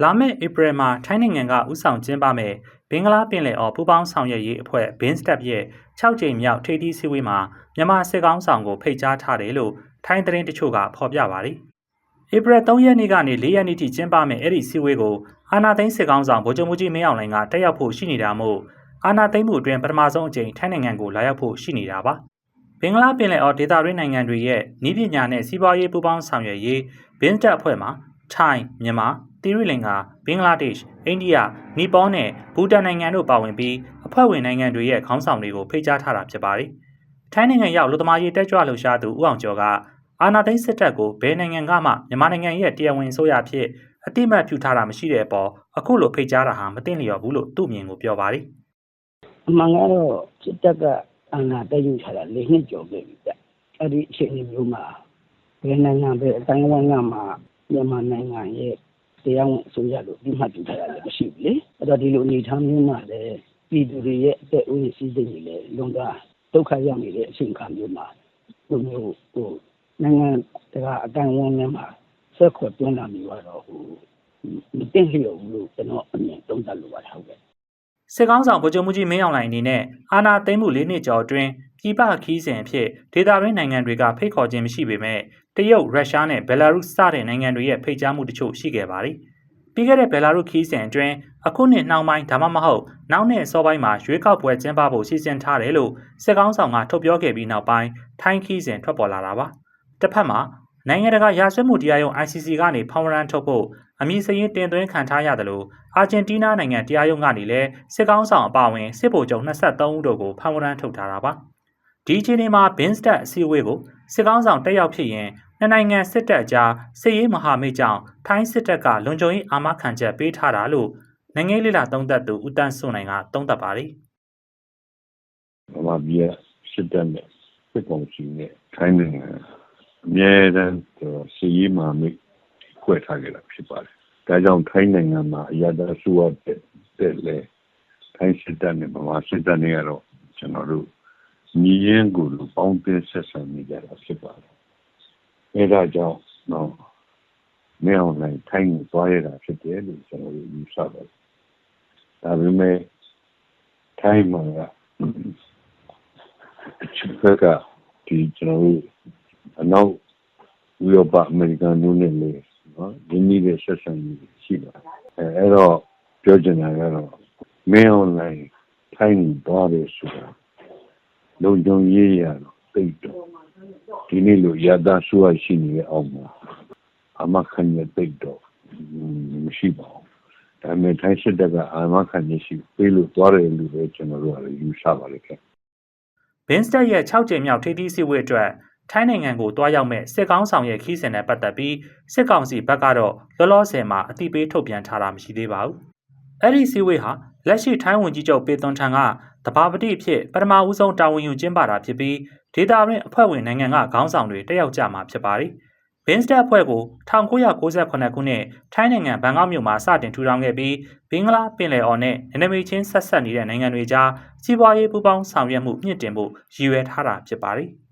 လာမယ့်ဧပြီမှာထိုင်းနိုင်ငံကဥဆောင်ကျင်းပမယ်ဘင်္ဂလားပင်လယ်အော်ပူးပေါင်းဆောင်ရွက်ရေးအဖွဲ့ BINSTEP ရဲ့6ကြိမ်မြောက်ထိပ်သီးစည်းဝေးမှာမြန်မာစစ်ကောင်ဆောင်ကိုဖိတ်ကြားထားတယ်လို့ထိုင်းသတင်းတချို့ကဖော်ပြပါတယ်။ဧပြီ3ရက်နေ့ကနေ4ရက်နေ့ထိကျင်းပမယ်အဲ့ဒီစည်းဝေးကိုအာနာသိန်းစစ်ကောင်ဆောင်ဗိုလ်ချုပ်မှုကြီးမင်းအောင်လှိုင်ကတက်ရောက်ဖို့ရှိနေတာမို့အာနာသိန်းမှုအတွင်းပထမဆုံးအကြိမ်ထိုင်းနိုင်ငံကိုလာရောက်ဖို့ရှိနေတာပါ။ဘင်္ဂလားပင်လယ်အော်ဒေသတွင်းနိုင်ငံတွေရဲ့ဤပညာနဲ့စီးပွားရေးပူးပေါင်းဆောင်ရွက်ရေး BINSTEP အဖွဲ့မှာထိုင်းမြန်မာ သီရိလင်္ကာဘင်္ဂလားဒေ့ရှ်အိန္ဒိယနီပေါနဲ့ဘူတန်နိုင်ငံတို့ပါဝင်ပြီးအဖွဲ့ဝင်နိုင်ငံတွေရဲ့ခေါင်းဆောင်တွေကိုဖိတ်ကြားထားတာဖြစ်ပါတယ်။ထိုင်းနိုင်ငံရောက်လူသမားရေးတက်ကြွလှုပ်ရှားသူဦးအောင်ကျော်ကအာနာသိန်းစစ်တပ်ကိုဘယ်နိုင်ငံကမှမြန်မာနိုင်ငံရဲ့တရားဝင်ဆိုရဖြစ်အတိမတ်ပြုထားတာမရှိတဲ့အပေါ်အခုလိုဖိတ်ကြားတာဟာမသိလျော်ဘူးလို့သူ့မြင်ကိုပြောပါတယ်အမှန်ကတော့စစ်တပ်ကအာဏာတက်ယူထားတာ၄နှစ်ကျော်ပြီဗျအဲ့ဒီအချိန်မျိုးမှာဘယ်နိုင်ငံပဲအတိုင်းအဝိုင်းကမှမြန်မာနိုင်ငံရဲ့ တရားဝင်အစိုးရလို့ဒီမှတ်ပြုထားတာလည်းမရှိဘူးလေအဲ့တော့ဒီလိုအနေအထားမျိုးမှာလည်းပြည်သူတွေရဲ့အသက်အိုးရစီးစိမ်တွေလည်းလွန်သွားဒုက္ခရောက်နေတဲ့အချိန်အခါမျိုးမှာဘုမျိုးဟိုနိုင်ငံတကာအတိုင်းအဝိုင်းထဲမှာဆက်ခွက်တွန်းလာမျိုးကတော့ဟိုမတင်လျော်ဘူးလို့ကျွန်တော်အမြင်သုံးသပ်လိုပါတယ်ဟုတ်ကဲ့စစ်ကောင်းဆောင်ဗိုလ်ချုပ်မှုကြီးမင်းအောင်လှိုင်အနေနဲ့အာဏာသိမ်းမှု၄နှစ်ကျော်အတွင်း ပြည်ပခီးစဉ်အဖြစ်ဒေသတွင်းနိုင်ငံတွေကဖိတ်ခေါ်ခြင်းမရှိပေမဲ့တရုတ်ရုရှားနဲ့ဘယ်လာရုစ်စတဲ့နိုင်ငံတွေရဲ့ဖိတ်ကြားမှုတချို့ရှိခဲ့ပါတယ်။ပြီးခဲ့တဲ့ဘယ်လာရုစ်ခီးစဉ်အတွင်းအခုနှစ်နှောင်းပိုင်းဒါမှမဟုတ်နောက်နှစ်အစောပိုင်းမှာရွေးကောက်ပွဲကျင်းပဖို့စီစဉ်ထားတယ်လို့စစ်ကောင်းဆောင်ကထုတ်ပြောခဲ့ပြီးနောက်ပိုင်းထိုင်းခီးစဉ်ထွက်ပေါ်လာတာပါ။တစ်ဖက်မှာနိုင်ငံတကာရာဇဝတ်မှုတရားရုံး ICC ကနေဖောင်ရန်ထုတ်ဖို့အမည်စရင်းတင်သွင်းခံထားရတယ်လို့အာဂျင်တီးနားနိုင်ငံတရားရုံးကနေလည်းစစ်ကောင်းဆောင်အပါအဝင်စစ်ဗိုလ်ချုပ်23ဦးတို့ကိုဖောင်ရန်ထုတ်ထားတာပါ ဒီအချိန်ဒီမှာဘင်းစတက်အစည်းအဝေးကိုစစ်ကောင်းဆောင်တက်ရောက်ဖြစ်ရင်နှစ်နိုင်ငံစစ်တပ်ကြားစစ်ရေးမဟာမိတ်ကြောင့်ထိုင်းစစ်တပ်ကလွန်ခြုံရေးအာမခံချက်ပေးထားတာလို့နိုင်ငံရေးလှသုံးသက်သူဦးတန်းစွန်နိုင်ကသုံးသပ်ပါတယ်ဗမာပြည်ကစစ်တပ်နဲ့စစ်ကောင်စီနဲ့ထိုင်းနိုင်ငံအမြဲတမ်းစီရေးမှာမိတ်ခွဲထားကြတာဖြစ်ပါတယ်။ဒါကြောင့်ထိုင်းနိုင်ငံမှာအရသာစုရတဲ့တဲ့လေထိုင်းစစ်တပ်နဲ့ဗမာစစ်တပ်နဲ့ကတော့ကျွန်တော်တို့ ညီရင်းကိုလူပေါင်းသင်းဆက်ဆံနေကြတာဖြစ်ပါတယ်။အဲဒါကြောင့်တော့မင်းအောင်နိုင်ထိုင်းကိုသွားရတာဖြစ်တယ်လို့ကျွန်တော်တို့ယူဆပါတယ်။ဒါပေမဲ့ထိုင်းမှာကချက်ဘက်ကဒီကျွန်တော်တို့အနောက်ဥရောပအမေရိကန်တို့နဲ့လေနော်ဒီနည်းတဲ့ဆက်ဆံရေးရှိပါတယ်အဲအဲ့တော့ပြောချင်တာကတော့မင်းအွန်လိုင်းထိုင်းသွားတယ်ဆိုတာ လုံခြုံရေးရတော့သိတော့ဒီနေ့လိုရတာဆူရရှိနေတဲ့အောင်မှာအမခံရသိတော့မရှိပါဘူးဒါပေမဲ့ထိုင်းစစ်တပ်ကအာမခံရရှိပေးလို့သွားတယ်လို့ပဲကျွန်တော်တို့ကယူဆပါလိမ့်ခင်ဘင်းစတက်ရဲ့6ကြိမ်မြောက်ထိပ်သီးစည်းဝေးအတွက်ထိုင်းနိုင်ငံကိုတွားရောက်မဲ့စစ်ကောင်းဆောင်ရဲ့ခီးစဉ်နဲ့ပတ်သက်ပြီးစစ်ကောင်စီဘက်ကတော့လောလောဆယ်မှာအတိပေးထုတ်ပြန်ထားတာမရှိသေးပါဘူး။အဲ့ဒီစည်းဝေးဟာ လက်ရှိထိုင်းဝန်ကြီးချုပ်ပေသွန်ထန်ကတဘာပတိအဖြစ်ပထမဦးဆုံးတာဝန်ယူကျင်းပတာဖြစ်ပြီးဒေတာတွင်အဖွဲ့ဝင်နိုင်ငံကခေါင်းဆောင်တွေတက်ရောက်ကြမှာဖြစ်ပါတယ်။ဘင်းစတက်အဖွဲ့ကို1998ခုနှစ်ထိုင်းနိုင်ငံဘန်ကောက်မြို့မှာစတင်ထူထောင်ခဲ့ပြီးဘင်္ဂလားပင်လယ်အော်နဲ့နနမိတ်ချင်းဆက်ဆက်နေတဲ့နိုင်ငံတွေကြားစီးပွားရေးပူးပေါင်းဆောင်ရွက်မှုမြင့်တင်ဖို့ရည်ရွယ်ထားတာဖြစ်ပါတယ်။